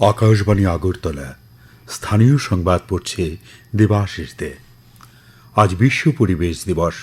আকাশবাণী আগরতলা। স্থানীয় সংবাদ পড়ছে দেবাশিস দে। আজ বিশ্ব পরিবেশ দিবস।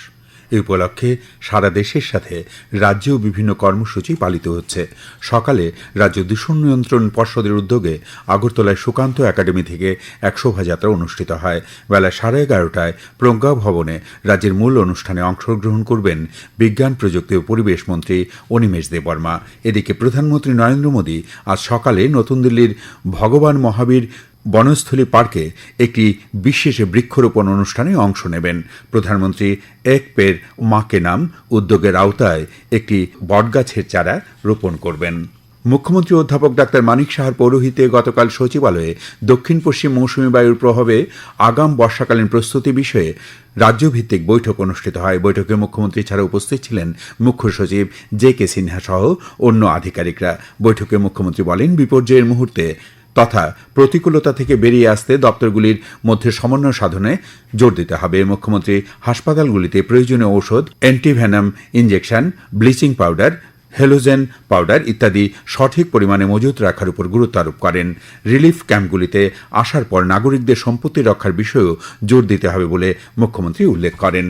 এই উপলক্ষে সারা দেশের সাথে রাজ্যেও বিভিন্ন কর্মসূচি পালিত হচ্ছে। সকালে রাজ্য দূষণ নিয়ন্ত্রণ পর্ষদের উদ্যোগে আগরতলায় সুকান্ত একাডেমি থেকে এক শোভাযাত্রা অনুষ্ঠিত হয়। বেলা সাড়ে এগারোটায় প্রজ্ঞা ভবনে রাজ্যের মূল অনুষ্ঠানে অংশগ্রহণ করবেন বিজ্ঞান, প্রযুক্তি ও পরিবেশ মন্ত্রী অনিমেষ দেববর্মা। এদিকে প্রধানমন্ত্রী নরেন্দ্র মোদী আজ সকালে নতুন দিল্লির ভগবান মহাবীর বনস্থলী পার্কে একটি বিশেষ বৃক্ষরোপণ অনুষ্ঠানে অংশ নেবেন। প্রধানমন্ত্রী এক পের মাকে নাম উদ্যোগের আওতায় একটি বটগাছের চারা রোপণ করবেন। মুখ্যমন্ত্রী অধ্যাপক ডাক্তার মানিক সাহার পৌরোহিত্যে গতকাল সচিবালয়ে দক্ষিণ পশ্চিম মৌসুমী বায়ুর প্রভাবে আগাম বর্ষাকালীন প্রস্তুতি বিষয়ে রাজ্যভিত্তিক বৈঠক অনুষ্ঠিত হয়। বৈঠকে মুখ্যমন্ত্রী ছাড়া উপস্থিত ছিলেন মুখ্য সচিব জে কে সিনহা সহ অন্য আধিকারিকরা। বৈঠকে মুখ্যমন্ত্রী বলেন, বিপর্যয়ের মুহূর্তে তথা প্রতিকূলতা থেকে বেরিয়ে আসতে দপ্তরগুলির মধ্যে সমন্বয় সাধনে জোর দিতে হবে। মুখ্যমন্ত্রী হাসপাতালগুলিতে প্রয়োজনীয় ঔষধ antivenom injection bleaching powder halogen powder ইত্যাদি সঠিক পরিমাণে মজুত রাখার উপর গুরুত্ব আরোপ করেন। রিলিফ ক্যাম্পগুলিতে আসার পর নাগরিকদের সম্পত্তি রক্ষার বিষয়েও জোর দিতে হবে বলে মুখ্যমন্ত্রী উল্লেখ করেন।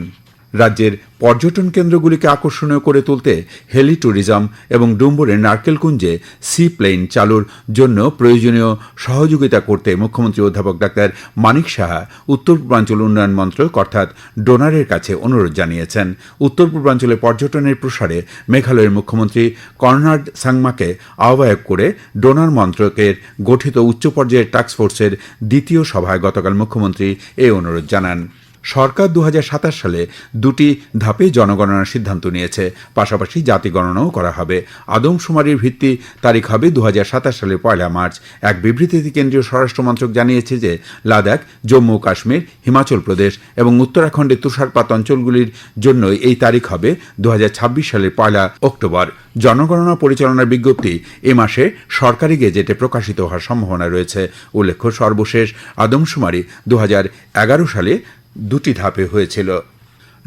রাজ্যের পর্যটন কেন্দ্রগুলিকে আকর্ষণীয় করে তুলতে হেলি ট্যুরিজম এবং ডুম্বুরের নারকেলকুঞ্জে সি প্লেন চালুর জন্য প্রয়োজনীয় সহযোগিতা করতে মুখ্যমন্ত্রী অধ্যাপক ডাক্তার মানিক সাহা উত্তর পূর্বাঞ্চল উন্নয়ন মন্ত্রক অর্থাৎ ডোনারের কাছে অনুরোধ জানিয়েছেন। উত্তর পূর্বাঞ্চলে পর্যটনের প্রসারে মেঘালয়ের মুখ্যমন্ত্রী কর্নার্ড সাংমাকে আহ্বায়ক করে ডোনার মন্ত্রকের গঠিত উচ্চ পর্যায়ের টাস্কফোর্সের দ্বিতীয় সভায় গতকাল মুখ্যমন্ত্রী এই অনুরোধ জানান। সরকার দু হাজার সাতাশ সালে দুটি ধাপে জনগণনার সিদ্ধান্ত নিয়েছে। পাশাপাশি জাতি গণনাও করা হবে। আদমশুমারির ভিত্তি তারিখ হবে দু হাজার সাতাশ সালের পয়লা মার্চ। এক বিবৃতিতে কেন্দ্রীয় স্বরাষ্ট্রমন্ত্রক জানিয়েছে যে, লাদাখ, জম্মু কাশ্মীর, হিমাচল প্রদেশ এবং উত্তরাখণ্ডের তুষারপাত অঞ্চলগুলির জন্য এই তারিখ হবে দু হাজার ছাব্বিশ সালের পয়লা অক্টোবর। জনগণনা পরিচালনার বিজ্ঞপ্তি এ মাসে সরকারি গেজেটে প্রকাশিত হওয়ার সম্ভাবনা রয়েছে। উল্লেখ্য, সর্বশেষ আদমশুমারি দু হাজার এগারো সালে দুটি ধাপে হয়েছিল।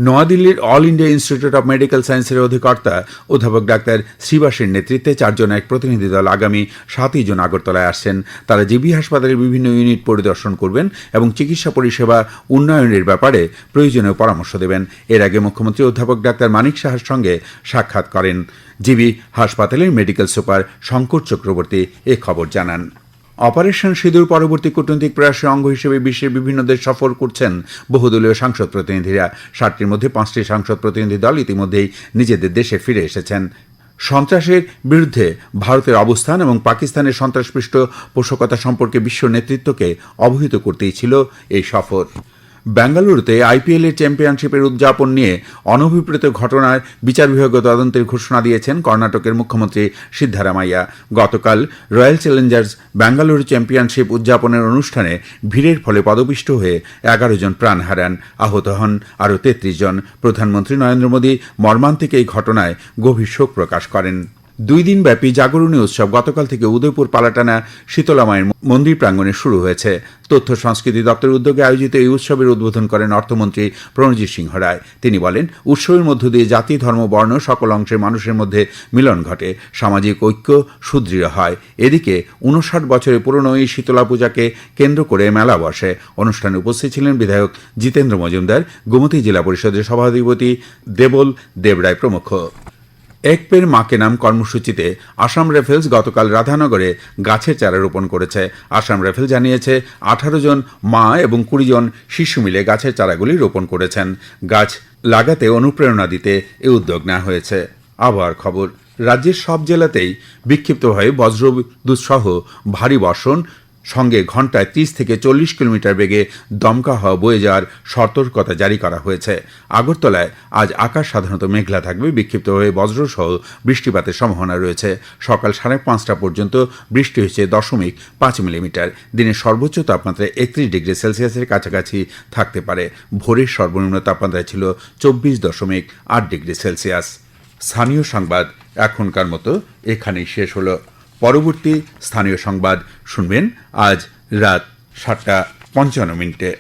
নয়াদিল্লির All India Institute of Medical সায়েন্সের অধিকর্তা অধ্যাপক ডাক্তার শ্রীবাসের নেতৃত্বে চারজন এক প্রতিনিধি দল আগামী সাতই জন আগরতলায় আসছেন। তারা জিবি হাসপাতালের বিভিন্ন ইউনিট পরিদর্শন করবেন এবং চিকিৎসা পরিষেবা উন্নয়নের ব্যাপারে প্রয়োজনীয় পরামর্শ দেবেন। এর আগে মুখ্যমন্ত্রী অধ্যাপক ডাক্তার মানিক সাহার সঙ্গে সাক্ষাৎ করেন। জিবি হাসপাতালের মেডিকেল সুপার শঙ্কর চক্রবর্তী এ খবর জানান। অপারেশন সিঁদুর পরবর্তী কূটনৈতিক প্রয়াসের অঙ্গ হিসেবে বিশ্বের বিভিন্ন দেশ সফর করছেন বহুদলীয় সাংসদ প্রতিনিধিরা। সাতটির মধ্যে পাঁচটি সাংসদ প্রতিনিধি দল ইতিমধ্যেই নিজেদের দেশে ফিরে এসেছেন। সন্ত্রাসের বিরুদ্ধে ভারতের অবস্থান এবং পাকিস্তানের সন্ত্রাসপৃষ্ট পোষকতা সম্পর্কে বিশ্ব নেতৃত্বকে অবহিত করতেই ছিল এই সফর। বেঙ্গালুরুতে আইপিএল এর চ্যাম্পিয়নশিপের উদযাপন নিয়ে অনভিপ্রেত ঘটনার বিচার বিভাগীয় তদন্তের ঘোষণা দিয়েছেন কর্ণাটকের মুখ্যমন্ত্রী সিদ্ধারামাইয়া। গতকাল রয়্যাল চ্যালেঞ্জার্স বেঙ্গালুরু চ্যাম্পিয়নশিপ উদযাপনের অনুষ্ঠানে ভিড়ের ফলে পদপিষ্ট হয়ে এগারো জন প্রাণ হারান, আহত হন আরও তেত্রিশ জন। প্রধানমন্ত্রী নরেন্দ্র মোদী মর্মান্তিক এই ঘটনায় গভীর শোক প্রকাশ করেন। দুই দিন ব্যাপী জাগরণী উৎসব গতকাল থেকে উদয়পুর, পালাটানা, শীতলা মায়ের মন্দির প্রাঙ্গণে শুরু হয়েছে। তথ্য সংস্কৃতি দপ্তরের উদ্যোগে আয়োজিত এই উৎসবের উদ্বোধন করেন অর্থমন্ত্রী প্রণজিৎ সিংহ রায়। তিনি বলেন, উৎসবের মধ্য দিয়ে জাতি, ধর্ম, বর্ণ সকল অংশের মানুষের মধ্যে মিলন ঘটে। সামাজিক ঐক্য সুদৃঢ় হয়। এদিকে উনষাট বছরের পুরনো এই শীতলা পূজাকে কেন্দ্র করে মেলা বসে। অনুষ্ঠানে উপস্থিত ছিলেন বিধায়ক জিতেন্দ্র মজুমদার, গোমতী জেলা পরিষদের সভাধিপতি দেবল দেবরায় প্রমুখ। এক পের মাকে নাম কর্মসূচিতে আসাম রাইফেলস গতকাল রাধানগরে গাছের চারা রোপণ করেছে। আসাম রাইফেল জানিয়েছে, আঠারো জন মা এবং কুড়ি জন শিশু মিলে গাছের চারাগুলি রোপণ করেছেন। গাছ লাগাতে অনুপ্রেরণা দিতে এ উদ্যোগ নেওয়া হয়েছে। আবহাওয়ার খবর। রাজ্যের সব জেলাতেই বিক্ষিপ্তভাবে বজ্রবিদ্যুৎ সহ ভারী বর্ষণ সঙ্গে ঘন্টায় ত্রিশ থেকে চল্লিশ কিলোমিটার বেগে দমকা হওয়া বয়ে যাওয়ার সতর্কতা জারি করা হয়েছে। আগরতলায় আজ আকাশ সাধারণত মেঘলা থাকবে বিক্ষিপ্তভাবে বজ্রসহ বৃষ্টিপাতের সম্ভাবনা রয়েছে। সকাল সাড়ে পাঁচটা পর্যন্ত বৃষ্টি হয়েছে দশমিক পাঁচ মিলিমিটার। দিনের সর্বোচ্চ তাপমাত্রা একত্রিশ ডিগ্রি সেলসিয়াসের কাছাকাছি থাকতে পারে। ভোরের সর্বনিম্ন তাপমাত্রা ছিল চব্বিশ দশমিক আট ডিগ্রি সেলসিয়াস। স্থানীয় সংবাদ এখনকার মতো এখানেই শেষ হলো। পরবর্তী স্থানীয় সংবাদ শুনবেন আজ রাত সাতটা পঞ্চান্ন মিনিটে।